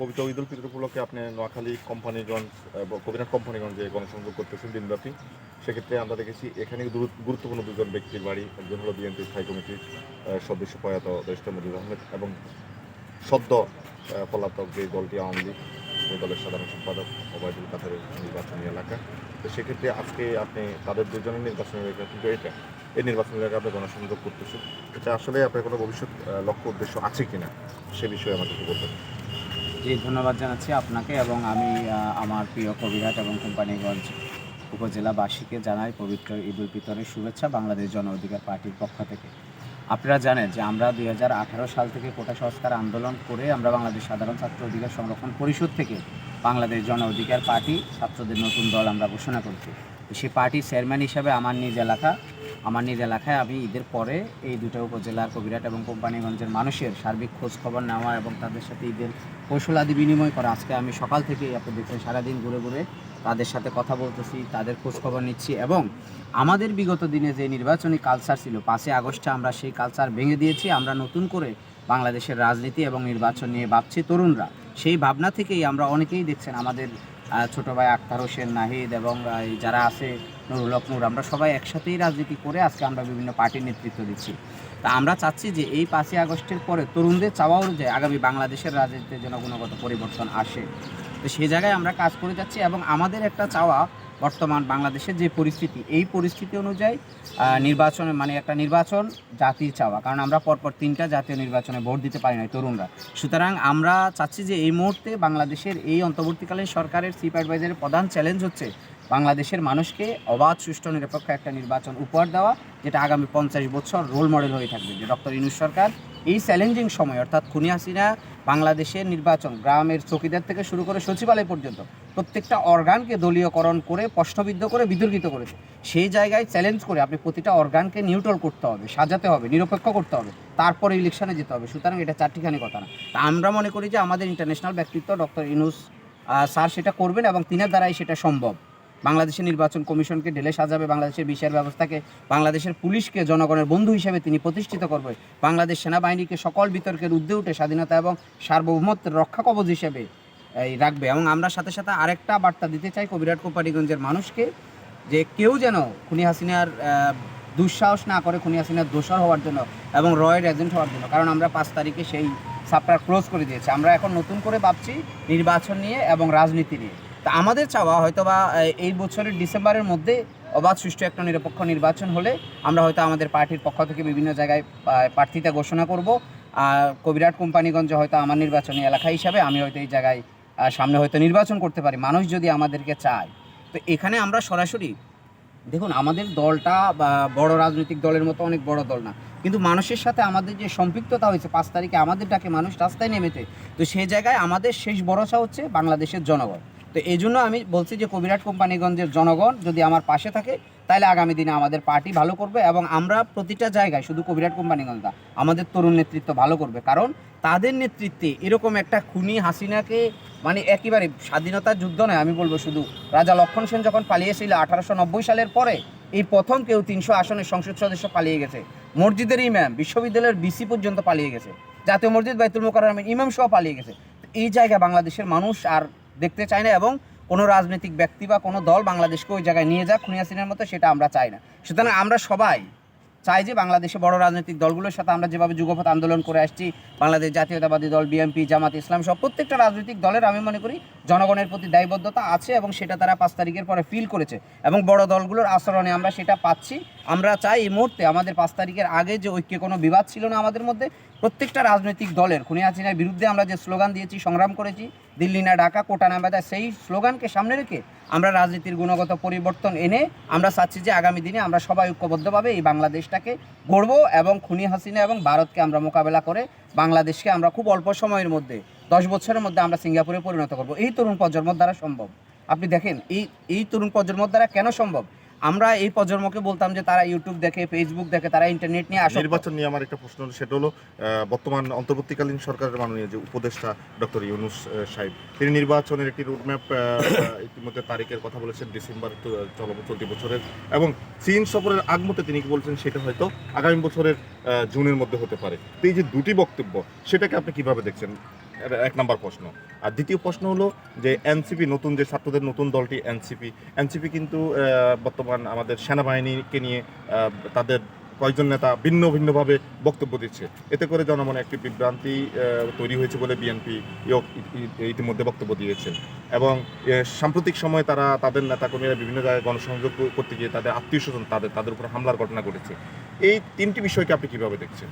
পবিত্র ঈদ উল ফিতর উপলক্ষে আপনি নোয়াখালী কোম্পানিগঞ্জ কবিরাট কোম্পানিগঞ্জে গণসংযোগ করতেছেন দিনব্যাপী সেক্ষেত্রে আমরা দেখেছি এখানে গুরুত্বপূর্ণ দুজন ব্যক্তির বাড়ি, একজন হলো বিএনপি স্থায়ী কমিটির সদস্য প্রয়াত দেশটা মজিদ আহমেদ এবং সদ্য পলাতক যে দলটি আওয়ামী লীগ ওই দলের সাধারণ সম্পাদক ওবায়দুল কাতারের নির্বাচনী এলাকা। তো সেক্ষেত্রে আজকে আপনি তাদের দুজনের নির্বাচনী এলাকা কিন্তু এটা, এই নির্বাচনী এলাকা আপনি গণসংযোগ করতেছেন এটা আসলে আপনার কোনো ভবিষ্যৎ লক্ষ্য, উদ্দেশ্য আছে কিনা সে বিষয়ে আমাকে একটু বলবেন। জি, ধন্যবাদ জানাচ্ছি আপনাকে এবং আমি আমার প্রিয় কবিরহাট এবং কোম্পানিগঞ্জ উপজেলাবাসীকে জানাই পবিত্র ঈদ উল ফিতরের শুভেচ্ছা বাংলাদেশ জন অধিকার পার্টির পক্ষ থেকে। আপনারা জানেন যে আমরা দুই হাজার আঠারো সাল থেকে কোটা সংস্কার আন্দোলন করে আমরা বাংলাদেশ সাধারণ ছাত্র অধিকার সংরক্ষণ পরিষদ থেকে বাংলাদেশ জন অধিকার পার্টি ছাত্রদের নতুন দল আমরা ঘোষণা করছি। সেই পার্টির চেয়ারম্যান হিসাবে আমার নিজ এলাকা আমার নিজ এলাকায় আমি ঈদের পরে এই দুটো উপজেলার কবিরাট এবং কোম্পানিগঞ্জের মানুষের সার্বিক খোঁজ খবর নেওয়া এবং তাদের সাথে ঈদের কৌশলাদি বিনিময় করা। আজকে আমি সকাল থেকেই আপনি দেখছেন, সারাদিন ঘুরে ঘুরে তাদের সাথে কথা বলতেছি, তাদের খোঁজ খবর নিচ্ছি এবং আমাদের বিগত দিনে যে নির্বাচনী কালচার ছিল, পাঁচই আগস্টে আমরা সেই কালচার ভেঙে দিয়েছি, আমরা নতুন করে বাংলাদেশের রাজনীতি এবং নির্বাচন নিয়ে ভাবছি তরুণরা। সেই ভাবনা থেকেই আমরা অনেকেই দেখছেন আমাদের ছোট ভাই আক্তার হোসেন, নাহিদ এবং যারা আছে নুরুল হক নূর, আমরা সবাই একসাথেই রাজনীতি করে আজকে আমরা বিভিন্ন পার্টির নেতৃত্ব দিচ্ছি। তা আমরা চাচ্ছি যে এই পাঁচই আগস্টের পরে তরুণদের চাওয়া অনুযায়ী আগামী বাংলাদেশের রাজনীতিতে যেন গুণগত পরিবর্তন আসে। তো সেই জায়গায় আমরা কাজ করে যাচ্ছি এবং আমাদের একটা চাওয়া বর্তমান বাংলাদেশের যে পরিস্থিতি, এই পরিস্থিতি অনুযায়ী নির্বাচনে মানে একটা নির্বাচন জাতির চাওয়া। কারণ আমরা পরপর তিনটা জাতীয় নির্বাচনে ভোট দিতে পারি না তরুণরা। সুতরাং আমরা চাচ্ছি যে এই মুহূর্তে বাংলাদেশের এই অন্তর্বর্তীকালীন সরকারের চিফ অ্যাডভাইজারের প্রধান চ্যালেঞ্জ হচ্ছে বাংলাদেশের মানুষকে অবাধ, সুষ্ঠু, নিরপেক্ষ একটা নির্বাচন উপহার দেওয়া, যেটা আগামী পঞ্চাশ বছর রোল মডেল হয়ে থাকবে। যে ডক্টর ইনুস সরকার এই চ্যালেঞ্জিং সময়, অর্থাৎ খুনি হাসিনা বাংলাদেশের নির্বাচন, গ্রামের চৌকিদার থেকে শুরু করে সচিবালয় পর্যন্ত প্রত্যেকটা অর্গানকে দলীয়করণ করে, প্রশ্নবিদ্ধ করে, বিতর্কিত করেছে। সেই জায়গায় চ্যালেঞ্জ করে আপনি প্রতিটা অর্গানকে নিউট্রাল করতে হবে, সাজাতে হবে, নিরপেক্ষ করতে হবে, তারপরে ইলেকশনে যেতে হবে। সুতরাং এটা চারটিখানি কথা না। তা আমরা মনে করি যে আমাদের ইন্টারন্যাশনাল ব্যক্তিত্ব ডক্টর ইনুস স্যার সেটা করবেন এবং তিনের দ্বারাই সেটা সম্ভব। বাংলাদেশের নির্বাচন কমিশনকে ঢেলে সাজাবে, বাংলাদেশের বিচার ব্যবস্থাকে, বাংলাদেশের পুলিশকে জনগণের বন্ধু হিসেবে তিনি প্রতিষ্ঠিত করবে। বাংলাদেশ সেনাবাহিনীকে সকল বিতর্কের ঊর্ধ্বে উঠে স্বাধীনতা এবং সার্বভৌমত্বের রক্ষা কবচ হিসেবে, এই, রাখবে। এবং আমরা সাথে সাথে আরেকটা বার্তা দিতে চাই কবিরাট কোপারিগঞ্জের মানুষকে, যে কেউ যেন খুনি হাসিনার দুঃসাহস না করে খুনি হাসিনার দোষর হওয়ার জন্য এবং রয়ের এজেন্ট হওয়ার জন্য। কারণ আমরা পাঁচ তারিখে সেই সাপ্টার ক্লোজ করে দিয়েছি। আমরা এখন নতুন করে ভাবছি নির্বাচন নিয়ে এবং রাজনীতি নিয়ে। তা আমাদের চাওয়া হয়তো বা এই বছরের ডিসেম্বরের মধ্যে অবাধ সুষ্ঠু একটা নিরপেক্ষ নির্বাচন হলে আমরা হয়তো আমাদের পার্টির পক্ষ থেকে বিভিন্ন জায়গায় প্রার্থিতা ঘোষণা করব। আর কবিরাট কোম্পানিগঞ্জ হয়তো আমার নির্বাচনী এলাকা হিসাবে আমি হয়তো এই জায়গায় সামনে হয়তো নির্বাচন করতে পারি, মানুষ যদি আমাদেরকে চায়। তো এখানে আমরা সরাসরি, দেখুন আমাদের দলটা বড় রাজনৈতিক দলের মতো অনেক বড় দল না, কিন্তু মানুষের সাথে আমাদের যে সম্পৃক্ততা হয়েছে, পাঁচ তারিখে আমাদের ডাকে মানুষ রাস্তায় নেমেছে, তো সেই জায়গায় আমাদের শেষ ভরসা হচ্ছে বাংলাদেশের জনগণ। তো এই জন্য আমি বলছি যে কবিরাট কোম্পানিগঞ্জের জনগণ যদি আমার পাশে থাকে তাহলে আগামী দিনে আমাদের পার্টি ভালো করবে এবং আমরা প্রতিটা জায়গায় শুধু কবিরাট কোম্পানিগঞ্জ না, আমাদের তরুণ নেতৃত্ব ভালো করবে। কারণ তাদের নেতৃত্বে এরকম একটা খুনি হাসিনাকে মানে একেবারে স্বাধীনতার যুদ্ধ নয়, আমি বলব শুধু রাজা লক্ষণ সেন যখন পালিয়েছিল আঠারোশো নব্বই সালের পরে, এই প্রথম কেউ তিনশো আসনের সংসদ সদস্য পালিয়ে গেছে। মসজিদের ইমাম, বিশ্ববিদ্যালয়ের বিসি পর্যন্ত পালিয়ে গেছে। জাতীয় মসজিদ বাইতুল মোকাররমের ইমাম সহ পালিয়ে গেছে। এই জায়গায় বাংলাদেশের মানুষ আর দেখতে চাই না এবং কোনো রাজনৈতিক ব্যক্তি বা কোনো দল বাংলাদেশকে ওই জায়গায় নিয়ে যাক খুনিয়া সিনের মতো, সেটা আমরা চাই না। সুতরাং আমরা সবাই চাই যে বাংলাদেশে বড় রাজনৈতিক দলগুলোর সাথে আমরা যেভাবে যুগপথ আন্দোলন করে আসছি, বাংলাদেশ জাতীয়তাবাদী দল, বিএনপি, জামাত ইসলাম সব প্রত্যেকটা রাজনৈতিক দলের আমি মনে করি জনগণের প্রতি দায়বদ্ধতা আছে এবং সেটা তারা পাঁচ তারিখের পরে ফিল করেছে এবং বড় দলগুলোর আচরণে আমরা সেটা পাচ্ছি। আমরা চাই এই মুহূর্তে আমাদের পাঁচ তারিখের আগে যে ঐক্যে কোনো বিবাদ ছিল না আমাদের মধ্যে, প্রত্যেকটা রাজনৈতিক দলের, খুনি হাসিনার বিরুদ্ধে আমরা যে স্লোগান দিয়েছি, সংগ্রাম করেছি, দিল্লি না ঢাকা, কোটা না বাধা, সেই স্লোগানকে সামনে রেখে আমরা রাজনীতির গুণগত পরিবর্তন এনে আমরা চাচ্ছি যে আগামী দিনে আমরা সবাই ঐক্যবদ্ধভাবে এই বাংলাদেশটাকে গড়ব এবং খুনি হাসিনা এবং ভারতকে আমরা মোকাবেলা করে বাংলাদেশকে আমরা খুব অল্প সময়ের মধ্যে, দশ বছরের মধ্যে আমরা সিঙ্গাপুরে পরিণত করব। এই তরুণ প্রজন্মর দ্বারা সম্ভব। আপনি দেখেন, এই এই তরুণ প্রজন্মর দ্বারা কেন সম্ভব? আমরা এই প্রজন্মকে বলতাম যে তারা ইউটিউব দেখে ফেসবুক দেখে, তারা ইন্টারনেট নিয়ে আসে নির্বাচন নিয়ে আমার একটা প্রশ্ন সেটা হলো বর্তমান অন্তর্বর্তীকালীন সরকারের মাননীয় যে উপদেষ্টা ডক্টর ইউনুস সাহেব, তিনি নির্বাচনের একটি রুটম্যাপ ইতিমধ্যে তারিখের কথা বলেছেন, ডিসেম্বর চলতি বছরের। এবং চীন সফরের আগ মতে তিনি কি বলছেন, সেটা হয়তো আগামী বছরের জুনের মধ্যে হতে পারে। তো এই যে দুটি বক্তব্য, সেটাকে আপনি কীভাবে দেখছেন? এক নম্বর প্রশ্ন। আর দ্বিতীয় প্রশ্ন হলো যে এনসিপি, নতুন যে ছাত্রদের নতুন দলটি এনসিপি এনসিপি কিন্তু বর্তমান আমাদের সেনাবাহিনীকে নিয়ে তাদের কয়েকজন নেতা ভিন্ন ভিন্নভাবে বক্তব্য দিচ্ছে। এতে করে জনমনে একটি বিভ্রান্তি তৈরি হয়েছে বলে বিএনপি ইতিমধ্যে বক্তব্য দিয়েছেন এবং সাম্প্রতিক সময়ে তারা, তাদের নেতাকর্মীরা বিভিন্ন জায়গায় গণসংযোগ করতে গিয়ে তাদের আত্মীয় স্বজন তাদের তাদের উপর হামলার ঘটনা ঘটেছে। এই তিনটি বিষয়কে আপনি কীভাবে দেখছেন?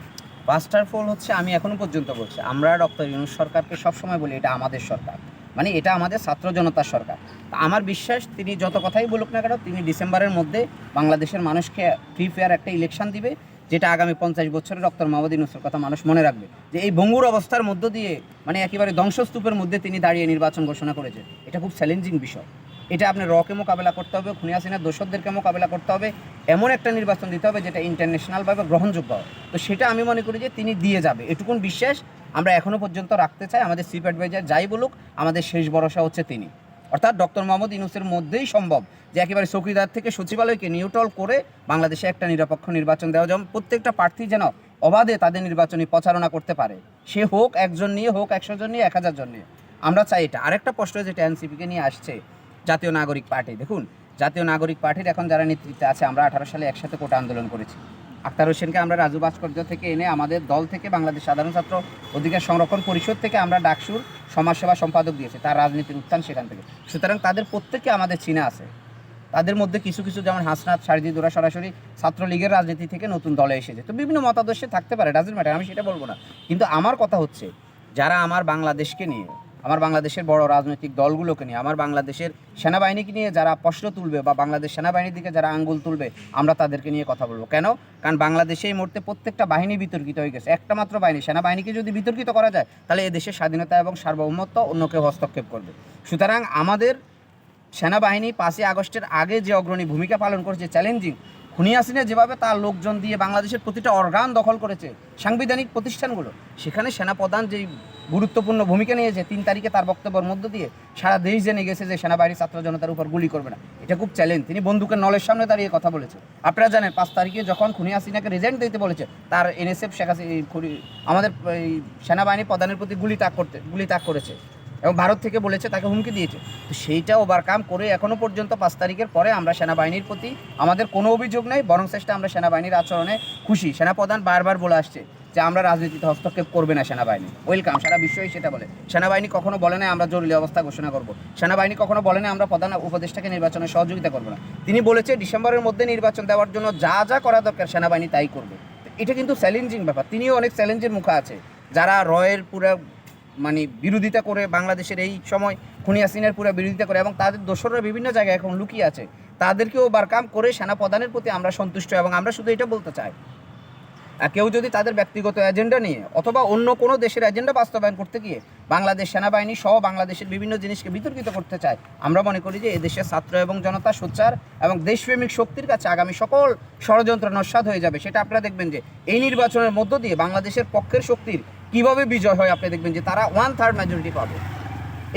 পাঁচটার ফল হচ্ছে আমি এখনও পর্যন্ত বলছি, আমরা ডক্টর ইউনুস সরকারকে সবসময় বলি এটা আমাদের সরকার। মানে এটা আমাদের ছাত্র জনতার সরকার। তা আমার বিশ্বাস, তিনি যত কথাই বলুক না কেন, তিনি ডিসেম্বরের মধ্যে বাংলাদেশের মানুষকে ফ্রি ফেয়ার একটা ইলেকশন দিবে, যেটা আগামী পঞ্চাশ বছরে ডক্টর মাহমুদ ইউনুসের কথা মানুষ মনে রাখবে। যে এই ভঙ্গুর অবস্থার মধ্য দিয়ে মানে একেবারে ধ্বংসস্তূপের মধ্যে তিনি দাঁড়িয়ে নির্বাচন ঘোষণা করেছে, এটা খুব চ্যালেঞ্জিং বিষয়। এটা আপনি রকে মোকাবেলা করতে হবে, খুনি হাসিনার দোষদেরকে মোকাবেলা করতে হবে, এমন একটা নির্বাচন দিতে হবে যেটা ইন্টারন্যাশনালভাবে গ্রহণযোগ্য হয় তো সেটা আমি মনে করি যে তিনি দিয়ে যাবে। এটুকুন বিশ্বাস আমরা এখনও পর্যন্ত রাখতে চাই, আমাদের চিফ অ্যাডভাইজার যাই বলুক, আমাদের শেষ ভরসা হচ্ছে তিনি। অর্থাৎ ডক্টর মোহাম্মদ ইউনুসের মধ্যেই সম্ভব যে একেবারে চৌকিদার থেকে সচিবালয়কে নিউট্রাল করে বাংলাদেশে একটা নিরপেক্ষ নির্বাচন দেওয়া যেমন প্রত্যেকটা প্রার্থী যেন অবাধে তাদের নির্বাচনী প্রচারণা করতে পারে। সে হোক একজন নিয়ে, হোক একশো জন নিয়ে, এক হাজার জন নিয়ে। আমরা চাই এটা। আরেকটা প্রশ্ন যেটা এনসিপিকে নিয়ে আসছে জাতীয় নাগরিক পার্টি। দেখুন, জাতীয় নাগরিক পার্টির এখন যারা নেতৃত্বে আছে, আমরা আঠারো সালে একসাথে কোটা আন্দোলন করেছি। আক্তার হোসেনকে আমরা রাজু ভাস্কর্য থেকে এনে আমাদের দল থেকে বাংলাদেশ সাধারণ ছাত্র অধিকার সংরক্ষণ পরিষদ থেকে আমরা ডাকসুর সমাজসেবা সম্পাদক দিয়েছে। তার রাজনীতির উত্থান সেখান থেকে। সুতরাং তাদের প্রত্যেকে আমাদের চিনা আছে। তাদের মধ্যে কিছু কিছু যেমন হাসনাত সারজিদ ওরা সরাসরি ছাত্রলীগের রাজনীতি থেকে নতুন দলে এসেছে। তো বিভিন্ন মতাদর্শে থাকতে পারে ডাজেন্ট ম্যাটার আমি সেটা বলব না। কিন্তু আমার কথা হচ্ছে, যারা আমার বাংলাদেশকে নিয়ে আমার বাংলাদেশের বড় রাজনৈতিক দলগুলোকে নিয়ে, আমার বাংলাদেশের সেনাবাহিনীকে নিয়ে যারা প্রশ্ন তুলবে বা বাংলাদেশ সেনাবাহিনীর দিকে যারা আঙ্গুল তুলবে, আমরা তাদেরকে নিয়ে কথা বলব। কেন? কারণ বাংলাদেশে এই মুহূর্তে প্রত্যেকটা বাহিনী বিতর্কিত হয়ে গেছে। একটা মাত্র বাহিনী, সেনাবাহিনীকে যদি বিতর্কিত করা যায়, তাহলে এ দেশের স্বাধীনতা এবং সার্বভৌমত্ব অন্য কেউ হস্তক্ষেপ করবে। সুতরাং আমাদের সেনাবাহিনী পাঁচই আগস্টের আগে যে অগ্রণী ভূমিকা পালন করেছে চ্যালেঞ্জিং খুনি হাসিনা যেভাবে তার লোকজন দিয়ে বাংলাদেশের প্রতিটা অর্গান দখল করেছে, সাংবিধানিক প্রতিষ্ঠানগুলো, সেখানে সেনাপ্রধান যেই গুরুত্বপূর্ণ ভূমিকা নিয়েছে, তিন তারিখে তার বক্তব্যের মধ্য দিয়ে সারা দেশ জেনে গেছে যে সেনাবাহিনী ছাত্র জনতার উপর গুলি করবে না। এটা খুব চ্যালেঞ্জ তিনি বন্দুকের নলের সামনে দাঁড়িয়ে কথা বলেছে আপনারা জানেন, পাঁচ তারিখে যখন খুনি হাসিনাকে রিজাইন দিতে বলেছে, তার এনএসএফ, শেখ হাসিনা আমাদের এই সেনাবাহিনী প্রধানের প্রতি গুলি তাক করতে গুলি তাক করেছে। এবং ভারত থেকে বলেছে, তাকে হুমকি দিয়েছে। তো সেইটা ওভারকাম করে এখনও পর্যন্ত পাঁচ তারিখের পরে আমরা সেনাবাহিনীর প্রতি আমাদের কোনো অভিযোগ নেই, বরং চেষ্টা আমরা সেনাবাহিনীর আচরণে খুশি। সেনাপ্রধান বারবার বলে আসছে যে, আমরা রাজনীতিতে হস্তক্ষেপ করবে না সেনাবাহিনী। ওয়েলকাম সারা বিশ্বই সেটা বলে। সেনাবাহিনী কখনো বলে না আমরা জরুরি অবস্থা ঘোষণা করব। সেনাবাহিনী কখনো বলে না আমরা প্রধান উপদেষ্টাকে নির্বাচনে সহযোগিতা করব না। তিনি বলেছে, ডিসেম্বরের মধ্যে নির্বাচন দেওয়ার জন্য যা যা করা দরকার সেনাবাহিনী তাই করবে। এটা কিন্তু চ্যালেঞ্জিং ব্যাপার। তিনিও অনেক চ্যালেঞ্জের মুখে আছে। যারা রয়ের পুরো মানে বিরোধিতা করে বাংলাদেশের এই সময় খুনি হাসিনার পুরো বিরোধিতা করে এবং তাদের দোসররা বিভিন্ন জায়গায় এখন লুকিয়ে আছে। তাদেরকেও বারকাম করে সেনা প্রধানের প্রতি আমরা সন্তুষ্ট এবং আমরা শুধু এটা বলতে চাই। কেউ যদি তাদের ব্যক্তিগত এজেন্ডা নিয়ে অথবা অন্য কোনো দেশের এজেন্ডা বাস্তবায়ন করতে গিয়ে বাংলাদেশ সেনাবাহিনী সহ বাংলাদেশের বিভিন্ন জিনিসকে বিতর্কিত করতে চায়, আমরা মনে করি যে এদেশের ছাত্র এবং জনতা সোচ্চার এবং দেশপ্রেমিক শক্তির কাছে আগামী সকল ষড়যন্ত্র নস্বাদ হয়ে যাবে। সেটা আপনারা দেখবেন যে এই নির্বাচনের মধ্য দিয়ে বাংলাদেশের পক্ষের শক্তির কীভাবে বিজয় হয় আপনি দেখবেন যে তারা ওয়ান থার্ড মেজরিটি পাবে।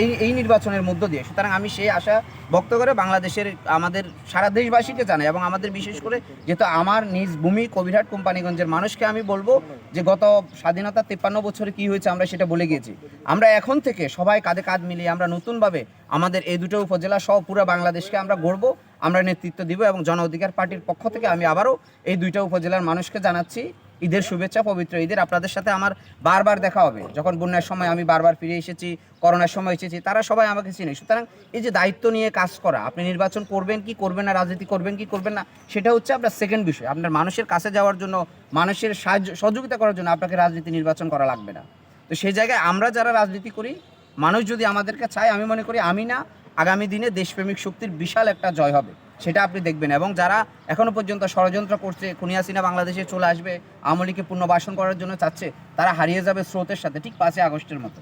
এই এই নির্বাচনের মধ্য দিয়ে। সুতরাং আমি সেই আশা ব্যক্ত করে বাংলাদেশের, আমাদের সারা দেশবাসীকে জানাই এবং আমাদের বিশেষ করে যেহেতু আমার নিজ ভূমি কবিরহাট কোম্পানিগঞ্জের মানুষকে আমি বলব যে গত স্বাধীনতা তিপ্পান্ন বছরে কি হয়েছে আমরা সেটা বলে গিয়েছি। আমরা এখন থেকে সবাই কাঁধে কাঁধ মিলিয়ে আমরা নতুনভাবে আমাদের এই দুটো উপজেলা সহ পুরো বাংলাদেশকে আমরা গড়ব, আমরা নেতৃত্ব দিব এবং জন অধিকার পার্টির পক্ষ থেকে আমি আবারও এই দুইটা উপজেলার মানুষকে জানাচ্ছি ঈদের শুভেচ্ছা, পবিত্র ঈদের। আপনাদের সাথে আমার বারবার দেখা হবে। যখন বন্যার সময় আমি বারবার ফিরে এসেছি, করোনার সময় এসেছি, তারা সবাই আমাকে চিনে। সুতরাং এই যে দায়িত্ব নিয়ে কাজ করা, আপনি নির্বাচন করবেন কি করবেন না, রাজনীতি করবেন কি করবেন না, সেটা হচ্ছে আপনার সেকেন্ড বিষয়। আপনার মানুষের কাছে যাওয়ার জন্য, মানুষের সাহায্য, সহযোগিতা করার জন্য আপনাকে রাজনীতি নির্বাচন করা লাগবে না। তো সেই জায়গায় আমরা যারা রাজনীতি করি, মানুষ যদি আমাদেরকে চায়, আমি মনে করি আমি না, আগামী দিনে দেশপ্রেমিক শক্তির বিশাল একটা জয় হবে। সেটা আপনি দেখবেন। এবং যারা এখনও পর্যন্ত ষড়যন্ত্র করছে খুনিয়াসিনা বাংলাদেশে চলে আসবে আমলিকে পুনর্বাসন করার জন্য চাচ্ছে, তারা হারিয়ে যাবে স্রোতের সাথে ঠিক পাঁচই আগস্টের মতো।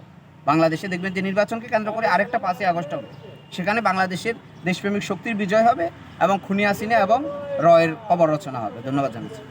বাংলাদেশে দেখবেন যে নির্বাচনকে কেন্দ্র করে আরেকটা পাঁচই আগস্ট হবে। সেখানে বাংলাদেশের দেশপ্রেমিক শক্তির বিজয় হবে এবং খুনিয়াসিনা এবং রয়ের কবর রচনা হবে। ধন্যবাদ জানাচ্ছি।